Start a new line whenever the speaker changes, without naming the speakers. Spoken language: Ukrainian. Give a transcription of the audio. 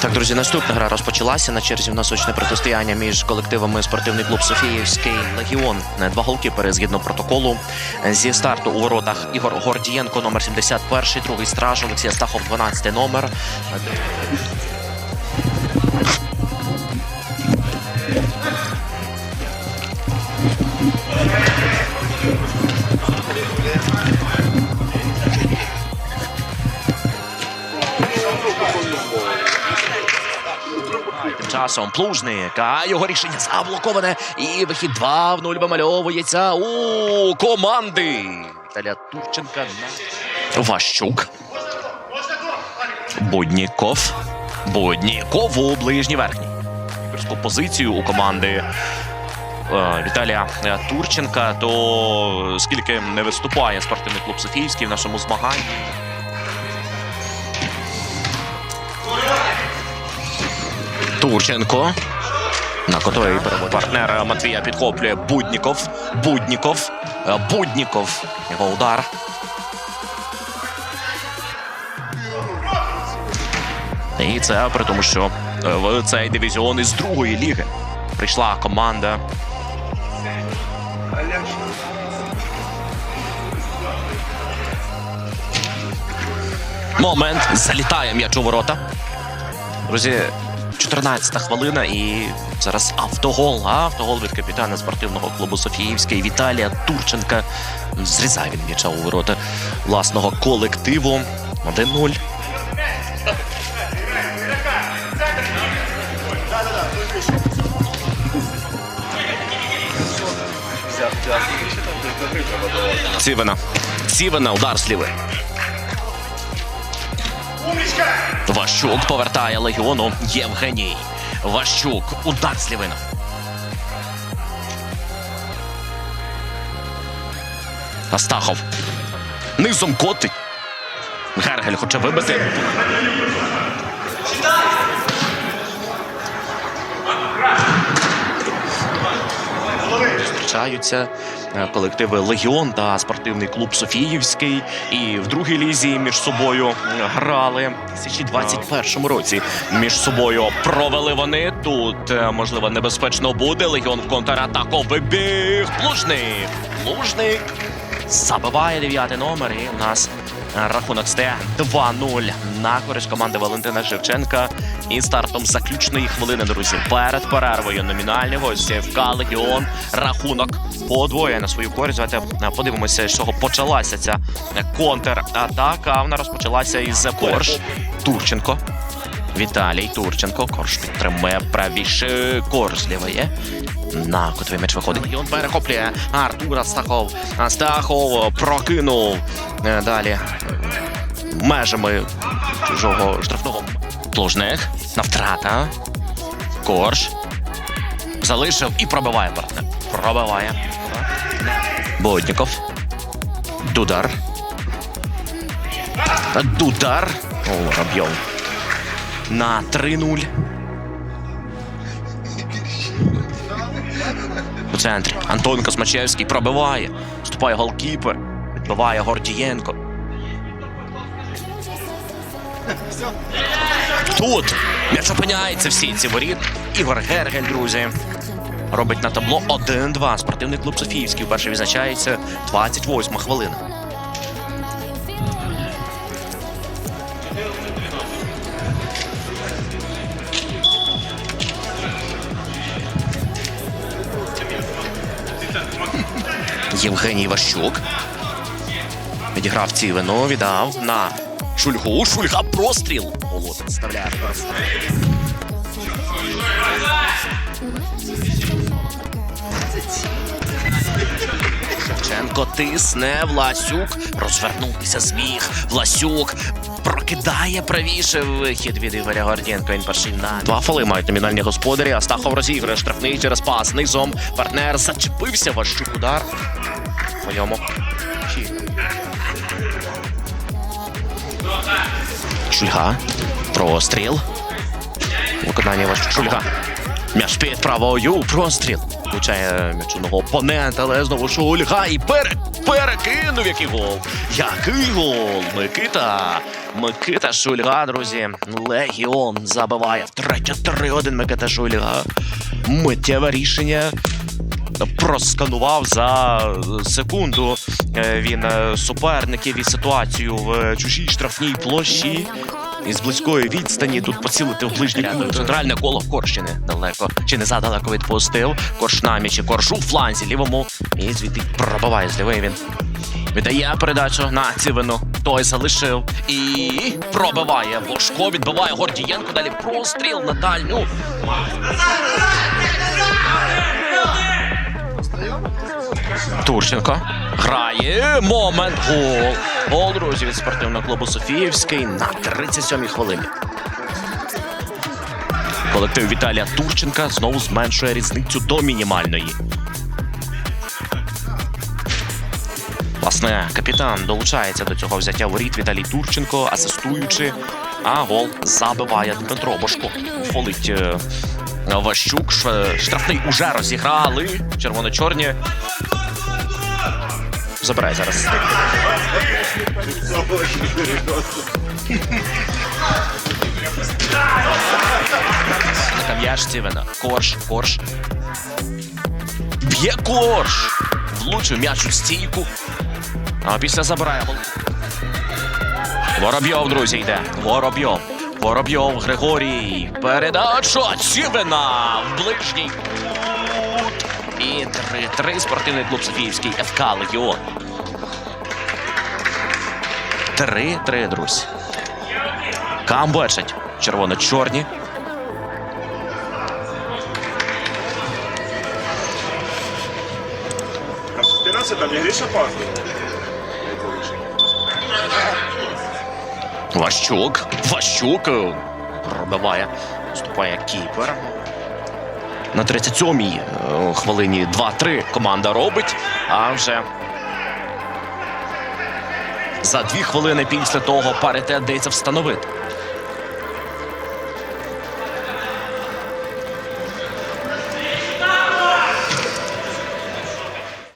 Так, друзі, наступна гра розпочалася. На черзі в нас очне протистояння між колективами спортивний клуб Софіївський Легіон. Два голкіпери згідно протоколу. Зі старту у воротах Ігор Гордієнко, номер 71, другий страж, Олексій Астахов, 12 номер. Тим часом плужник, а його рішення заблоковане. І вихід 2 в 0 вимальовується у команди. Віталія Турченка Ващук. Будніков. Будніков у ближній верхній. Позицію у команди е, Віталія е, Турченка. То скільки не виступає спортивний клуб Софіївський в нашому змаганні. Турченко. На котовий перевод партнер Матвія підхоплює Будніков. Будніков. Е, Будніков. Його удар. І це при тому, що е, в цей дивізіон із другої ліги прийшла команда. Момент. Залітає м'яч у ворота. Друзі, 14-та хвилина і зараз автогол. Автогол від капітана спортивного клубу Софіївський Віталія Турченка. Зрізає він м'яча у ворота власного колективу. 1-0. Цівена. Цівена, удар зліви. Ващук повертає легіону Євгеній. Ващук. Удар з лівина. Астахов. Низом котить. Гергель хоче вибити. Зустрічаються колективи Легіон та спортивний клуб Софіївський. І в другій лізі між собою грали в 2021 році. Між собою провели вони. Тут е, можливо небезпечно буде. Легіон в контратаку вибіг. Плужник. Плужник забиває дев'ятий номер. І у нас е, рахунок стає 2-0 на користь команди Валентина Шевченка. І стартом заключної хвилини, друзі, перед перервою номінальні гості ФК Легіон. Рахунок подвоює на свою користь. Давайте е, подивимося, з чого почалася ця контратака. Вона розпочалася із Корж Турченко. Віталій Турченко. Корж підтримує правіше. Корж. На котовий м'яч виходить. Легіон перехоплює Артур Астахов. Астахов прокинув. Е, Далі межами чужого штрафного Плужник. На втрата. Корж. Залишив і пробиває партнер. Пробиває. Бодніков. Дудар. Дудар. О, Воробйов. На 3-0. У центрі. Антон Космачевський пробиває. Вступає голкіпер. Відбиває Гордієнко. Тут м'яч опиняється всі ці воріт. Ігор Гергель, друзі. Робить на табло 1-2. Спортивний клуб Софіївський вперше відзначається 28 хвилина. Євгеній Ващук. Відіграв цівину, віддав на Шульгу. Шульга простріл. Володин вставляє. Шевченко тисне. Власюк. Розвернутися зміг. Власюк прокидає правіше вихід від Ігоря Гордієнка. Він перший на два фоли мають номінальні господарі. Астахов розіграє штрафний через пас. Низом партнер зачепився. Ващук удар. По ньому. Шульга. Простріл. Виконання Ващук. Шульга. М'яч під правою. Простріл. Влучає м'яч у ногу опонента, але знову Шульга і перед. перекинув. Який гол? Який гол? Микита. Микита Шульга, друзі. Легіон забиває. Втретє 3-1 Микита Шульга. Миттєве рішення. Просканував за секунду е, він е, суперників і ситуацію в чужій штрафній площі. І з близької відстані тут поцілити в ближній кут. Центральне коло Корщини далеко чи не задалеко відпустив. Корш на м'ячі, корж у фланзі лівому. І звідти пробиває з лівий він. Віддає передачу на Цівину. Той залишив і пробиває. Бошко відбиває Гордієнко. Далі простріл на дальню. Турченко грає. Момент гол. Гол, друзі, від спортивного клубу Софіївський на 37-й хвилині. Колектив Віталія Турченка знову зменшує різницю до мінімальної. Власне, капітан долучається до цього взяття воріт Віталій Турченко, асистуючи, а гол забиває Дмитро Бошко. Фолить е, Ващук. Штрафний уже розіграли. Червоно-чорні. Забирай зараз. Кам'яш Стівена. Корж, корж. Б'є корж. Влучив м'яч у стійку. А після забирає. Воробйов, друзі, йде. Воробйов. Воробйов, Григорій. Передача Цівена в ближній. І 3-3 спортивний клуб Софіївський ФК Легіон. 3-3, друзі. Камбечать. Червоно-чорні.
А Ты нас это не Гриша опаздывал?
Ващук. Ващук е, пробиває. Вступає кіпер. На 37-й е, хвилині 2-3 команда робить. А вже за дві хвилини після того паритет дається встановити.